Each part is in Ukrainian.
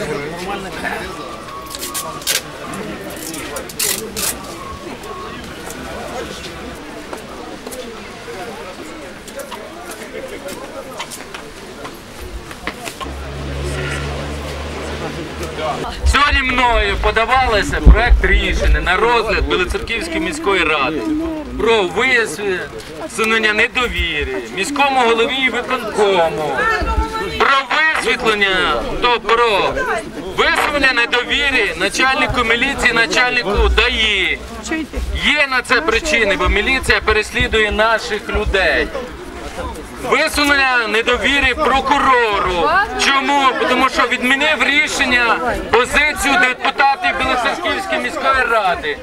Нормально. Сьогодні мною подавалося проект рішення на розгляд Білоцерківської міської ради про висунення недовіри міському голові і виконкому. про висвітлення, то про висунення недовіри начальнику міліції, начальнику ДАІ. Є на це причини, бо міліція переслідує наших людей. Висунення недовіри прокурору. Чому? Тому що відмінив рішення позицію депутатів Білоцерківської міської ради.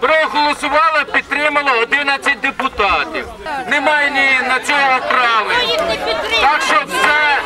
Проголосувало, підтримало 11 депутатів. Немає ні на цього права. Так що все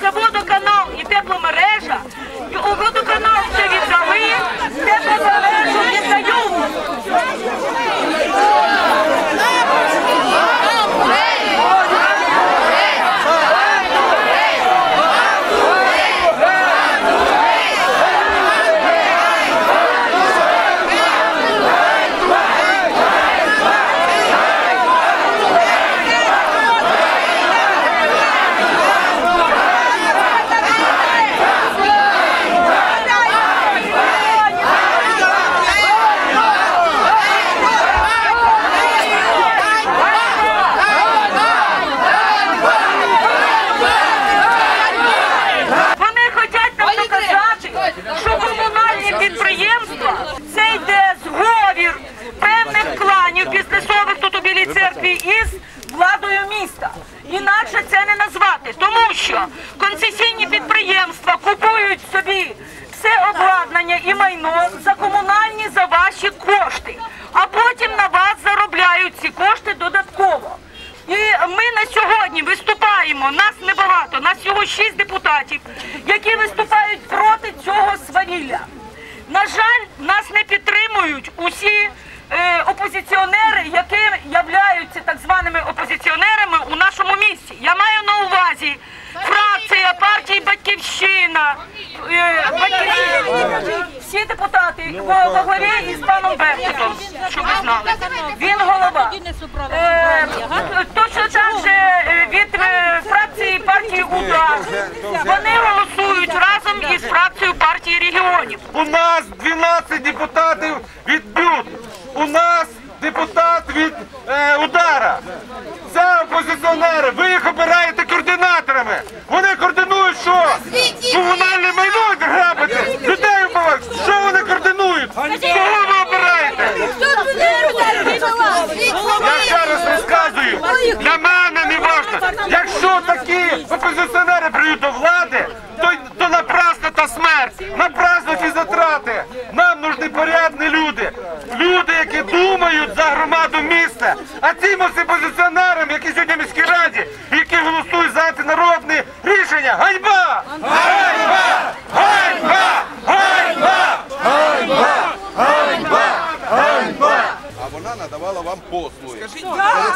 Це водоканал міста. Інакше це не назвати, тому що концесійні підприємства купують собі все обладнання і майно за комунальні за ваші кошти, а потім на вас заробляють ці кошти додатково. І ми на сьогодні виступаємо, нас небагато, нас всього шість депутатів, які виступають проти цього свавілля. На жаль, нас не підтримують усі е, опозиціонери, які являються так званими опозиціонерами у нашому місті. Я маю на увазі фракція партії Батьківщина, е, Батьківщина, всі депутати во во главі із паном Беркутом, щоб ви знали. Він голова. Е, Точно так же е, від фракції партії УДАР. Вони голосують разом із фракцією партії регіонів. У нас 12 депутатів від БЮТ. У нас депутат від е, удара. Це опозиціонери. Ви їх обираєте опозиціонери прийдуть до влади, то, то напрасно та смерть, напрасно ці затрати. Нам нужні порядні люди. Люди, які думають за громаду міста. А цим опозиціонерам, які сьогодні в міській раді, які голосують за антинародні рішення. Ганьба! Ганьба! Ганьба! Ганьба! а вона надавала вам послуги. Перед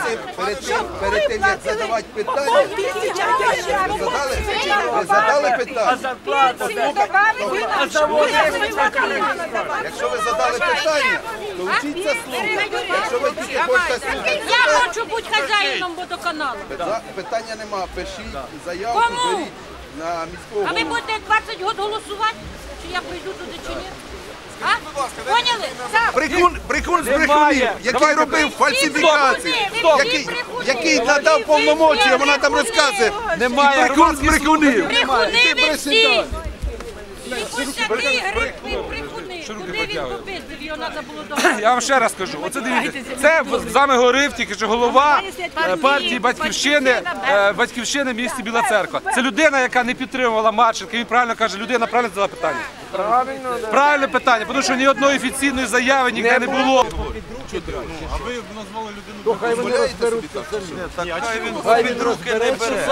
тим, перед тим, перед тим як задавати питання, ви задали, ви задали питання. Якщо ви задали питання, то вчіться слухати. Якщо ви тільки хочете слухати, Я хочу бути хазяїном водоканалу. за- питання нема. Пишіть заявку, Кому? беріть на міського А ви голову. будете 20 років голосувати? Чи я прийду туди чи ні? А? Поняли? Так. Брехун, брехун з брехунів, який робив фальсифікації, який, який надав повномочі, вона там розказує. Немає брехун з брехунів. Брехуни ви всі. І ось такий гриб брехуни. Догнати. Я вам ще раз кажу, оце дивіться, це з вами говорив тільки що голова е, партії батьківщини, е, батьківщини в місті Біла Церква. Це людина, яка не підтримувала Марченка. Він правильно каже, людина правильно задала питання. Правильно, Правильне питання, тому що ні одної офіційної заяви ніде не було. Дозволяєте собі так? Хай він руки не бере.